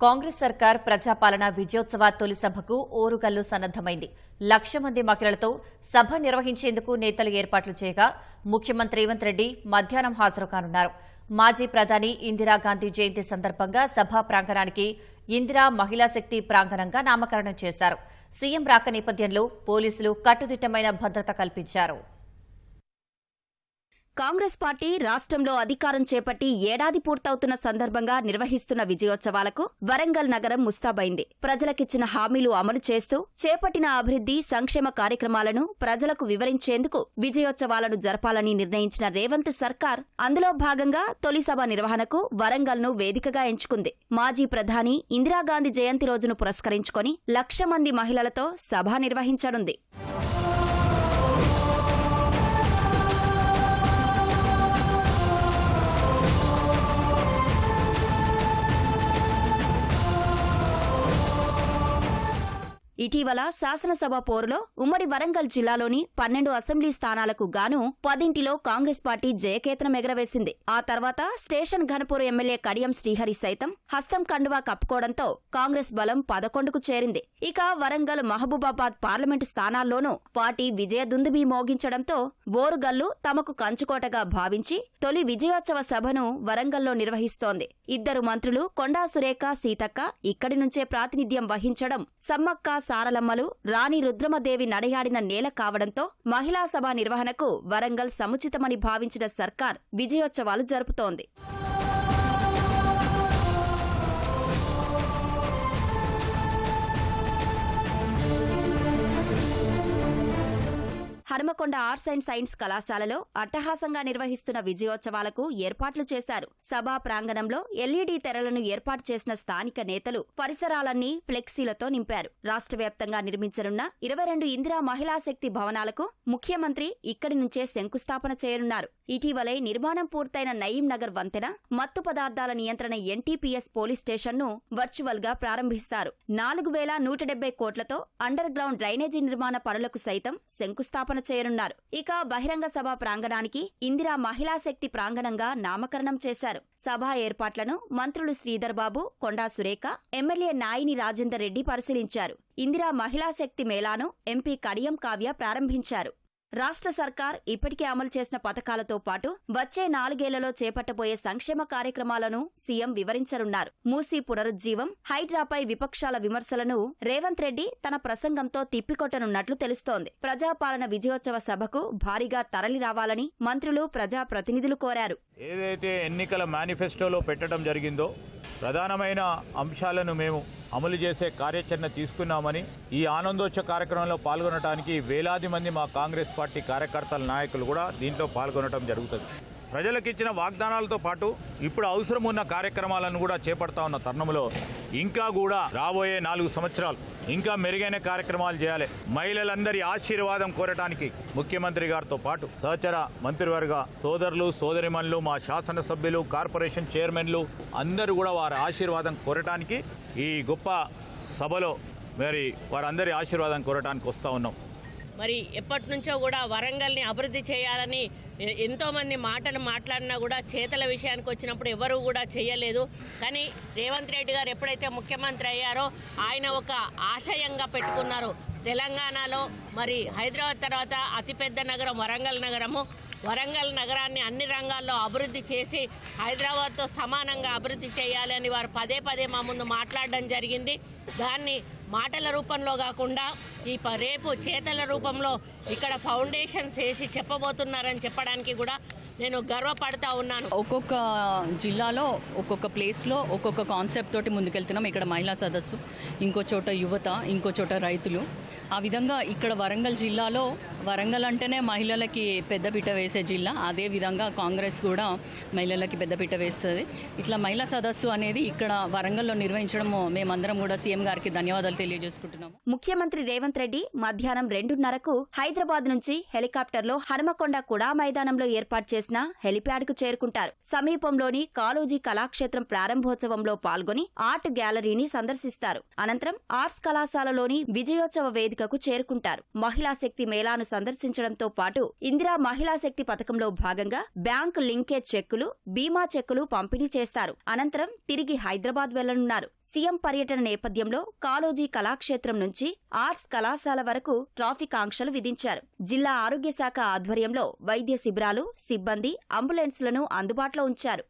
కాంగ్రెస్ సర్కార్ ప్రజాపాలన విజయోత్సవ తొలి సభకు ఓరుగల్లు సన్నద్దమైంది లక్ష మంది మహిళలతో సభ నిర్వహించేందుకు నేతలు ఏర్పాట్లు చేయగా ముఖ్యమంత్రి రేవంత్ రెడ్డి మధ్యాహ్నం హాజరు కానున్నారు మాజీ ప్రధాని ఇందిరాగాంధీ జయంతి సందర్భంగా సభా ప్రాంగణానికి ఇందిరా మహిళా శక్తి ప్రాంగణంగా నామకరణం చేశారు. సీఎం రాక నేపథ్యంలో పోలీసులు కట్టుదిట్టమైన భద్రత కల్పించారు. కాంగ్రెస్ పార్టీ రాష్ట్రంలో అధికారం చేపట్టి ఏడాది పూర్తవుతున్న సందర్భంగా నిర్వహిస్తున్న విజయోత్సవాలకు వరంగల్ నగరం ముస్తాబైంది. ప్రజలకిచ్చిన హామీలు అమలు చేస్తూ చేపట్టిన అభివృద్ధి సంక్షేమ కార్యక్రమాలను ప్రజలకు వివరించేందుకు విజయోత్సవాలను జరపాలని నిర్ణయించిన రేవంత్ సర్కార్ అందులో భాగంగా తొలి సభ నిర్వహణకు వరంగల్ను వేదికగా ఎంచుకుంది. మాజీ ప్రధాని ఇందిరాగాంధీ జయంతి రోజును పురస్కరించుకొని లక్ష మంది మహిళలతో సభ నిర్వహించనుంది. ఇటీవల శాసనసభ పోరులో ఉమ్మడి వరంగల్ జిల్లాలోని పన్నెండు అసెంబ్లీ స్థానాలకు గాను పదింటిలో కాంగ్రెస్ పార్టీ జయకేతనం ఎగరవేసింది. ఆ తర్వాత స్టేషన్ ఘనపూర్ ఎమ్మెల్యే కడియం శ్రీహరి సైతం హస్తం కండువా కప్పుకోవడంతో కాంగ్రెస్ బలం పదకొండుకు చేరింది. ఇక వరంగల్ మహబూబాబాద్ పార్లమెంటు స్థానాల్లోనూ పార్టీ విజయ దుందుబీ మోగించడంతో బోరుగల్లు తమకు కంచుకోటగా భావించి తొలి విజయోత్సవ సభను వరంగల్లో నిర్వహిస్తోంది. ఇద్దరు మంత్రులు కొండా సురేఖ సీతక్క ఇక్కడి నుంచే ప్రాతినిధ్యం వహించడం సమ్మక్క సారలమ్మలు రాణి రుద్రమదేవి నడయాడిన నేల కావడంతో మహిళా సభ నిర్వహణకు వరంగల్ సముచితమని భావించిన సర్కార్ విజయోత్సవాలు జరుపుతోంది. హనుమకొండ ఆర్ట్స్ అండ్ సైన్స్ కళాశాలలో అట్టహాసంగా నిర్వహిస్తున్న విజయోత్సవాలకు ఏర్పాట్లు చేశారు. సభా ప్రాంగణంలో ఎల్ఈడీ తెరలను ఏర్పాటు చేసిన స్థానిక నేతలు పరిసరాలన్నీ ఫ్లెక్సీలతో నింపారు. రాష్ట్ర వ్యాప్తంగా నిర్మించనున్న ఇరవై రెండు ఇందిరా మహిళా శక్తి భవనాలకు ముఖ్యమంత్రి ఇక్కడి నుంచే శంకుస్థాపన చేయనున్నారు. ఇటీవలే నిర్మాణం పూర్తయిన నయీం నగర్ వంతెన మత్తు పదార్థాల నియంత్రణ ఎన్టీపీఎస్ పోలీస్ స్టేషన్ను వర్చువల్గా ప్రారంభిస్తారు. నాలుగు వేల నూట డెబ్బై కోట్లతో అండర్ గ్రౌండ్ డ్రైనేజీ నిర్మాణ పనులకు సైతం శంకుస్థాపన చేరున్నారు. ఇక బహిరంగ సభ ప్రాంగణానికి ఇందిరా మహిళా శక్తి ప్రాంగణంగా నామకరణం చేశారు. సభా ఏర్పాట్లను మంత్రులు శ్రీధర్ బాబు కొండా సురేఖ ఎమ్మెల్యే నాయిని రాజేందర్ రెడ్డి పరిశీలించారు. ఇందిరా మహిళా శక్తి మేళాను ఎంపీ కడియం కావ్య ప్రారంభించారు. రాష్ట్ర సర్కార్ ఇప్పటికే అమలు చేసిన పథకాలతో పాటు వచ్చే నాలుగేళ్ళలో చేపట్టబోయే సంక్షేమ కార్యక్రమాలను సీఎం వివరించనున్నారు. మూసీ పునరుజ్జీవం హైడ్రాపై విపక్షాల విమర్శలను రేవంత్ రెడ్డి తన ప్రసంగంతో తిప్పికొట్టనున్నట్లు తెలుస్తోంది. ప్రజాపాలన విజయోత్సవ సభకు భారీగా తరలి రావాలని మంత్రులు ప్రజాప్రతినిధులు కోరారు. ఏదైతే ఎన్నికల మేనిఫెస్టోలో పెట్టడం జరిగిందో ప్రధానమైన అంశాలను మేము అమలు చేసే కార్యాచరణ తీసుకున్నామని ఈ ఆనందోత్సవ కార్యక్రమంలో పాల్గొనడానికి వేలాది మంది మా కాంగ్రెస్ పార్టీ కార్యకర్తల నాయకులు కూడా దీంట్లో పాల్గొనడం జరుగుతుంది. ప్రజలకు ఇచ్చిన వాగ్దానాలతో పాటు ఇప్పుడు అవసరం ఉన్న కార్యక్రమాలను కూడా చేపడతా ఉన్న తరుణంలో ఇంకా కూడా రాబోయే నాలుగు సంవత్సరాలు ఇంకా మెరుగైన కార్యక్రమాలు చేయాలి. మహిళలందరి ఆశీర్వాదం కోరటానికి ముఖ్యమంత్రి గారితో పాటు సహచర మంత్రివర్గ సోదరులు సోదరిమణులు మా శాసనసభ్యులు కార్పొరేషన్ చైర్మన్లు అందరూ కూడా వారి ఆశీర్వాదం కోరటానికి ఈ గొప్ప సభలో మరి వారందరి ఆశీర్వాదం కోరటానికి వస్తూ ఉన్నాం. మరి ఎప్పటి నుంచో కూడా వరంగల్ని అభివృద్ధి చేయాలని ఎంతోమంది మాటలు మాట్లాడినా కూడా చేతల విషయానికి వచ్చినప్పుడు ఎవరు కూడా చేయలేదు. కానీ రేవంత్ రెడ్డి గారు ఎప్పుడైతే ముఖ్యమంత్రి అయ్యారో ఆయన ఒక ఆశయంగా పెట్టుకున్నారు. తెలంగాణలో మరి హైదరాబాద్ తర్వాత అతిపెద్ద నగరం వరంగల్ నగరము. వరంగల్ నగరాన్ని అన్ని రంగాల్లో అభివృద్ధి చేసి హైదరాబాద్తో సమానంగా అభివృద్ధి చేయాలని వారు పదే పదే మా ముందు మాట్లాడడం జరిగింది. దాన్ని మాటల రూపంలో కాకుండా ఈ ప- రేపు చేతల రూపంలో ఇక్కడ ఫౌండేషన్స్ వేసి చెప్పబోతున్నారని చెప్పడానికి కూడా నేను గర్వపడతా ఉన్నాను. ఒక్కొక్క జిల్లాలో ఒక్కొక్క ప్లేస్లో ఒక్కొక్క కాన్సెప్ట్ తోటి ముందుకెళ్తున్నాం ఇక్కడ మహిళా సదస్సు ఇంకో చోట యువత ఇంకో చోట రైతులు. ఆ విధంగా ఇక్కడ వరంగల్ జిల్లాలో వరంగల్ అంటేనే మహిళలకి పెద్దపీట వేసే జిల్లా అదే విధంగా కాంగ్రెస్ కూడా మహిళలకి పెద్దపీట వేస్తుంది. ఇట్లా మహిళా సదస్సు అనేది ఇక్కడ వరంగల్లో నిర్వహించడం మేమందరం కూడా సీఎం గారికి ధన్యవాదాలు తెలియజేసుకుంటున్నాము. ముఖ్యమంత్రి రేవంత్ రెడ్డి మధ్యాహ్నం రెండున్నరకు హైదరాబాద్ నుంచి హెలికాప్టర్లో హనుమకొండ కుడా మైదానంలో ఏర్పాటు చేసిన చేసిన హెలిప్యాడ్కు చేరుకుంటారు. సమీపంలోని కాలోజీ కళాక్షేత్రం ప్రారంభోత్సవంలో పాల్గొని ఆర్ట్ గ్యాలరీని సందర్శిస్తారు. అనంతరం ఆర్ట్స్ కళాశాలలోని విజయోత్సవ వేదికకు చేరుకుంటారు. మహిళా శక్తి మేళాను సందర్శించడంతో పాటు ఇందిరా మహిళా శక్తి పథకంలో భాగంగా బ్యాంకు లింకేజ్ చెక్కులు బీమా చెక్కులు పంపిణీ చేస్తారు. అనంతరం తిరిగి హైదరాబాద్ వెళ్ళనున్నారు. సీఎం పర్యటన నేపథ్యంలో కాలోజీ కళాక్షేత్రం నుంచి ఆర్ట్స్ కళాశాల వరకు ట్రాఫిక్ ఆంక్షలు విధించారు. జిల్లా ఆరోగ్య శాఖ ఆధ్వర్యంలో వైద్య శిబిరాలు సిబ్బంది అంబులెన్స్లను అందుబాటులో ఉంచారు.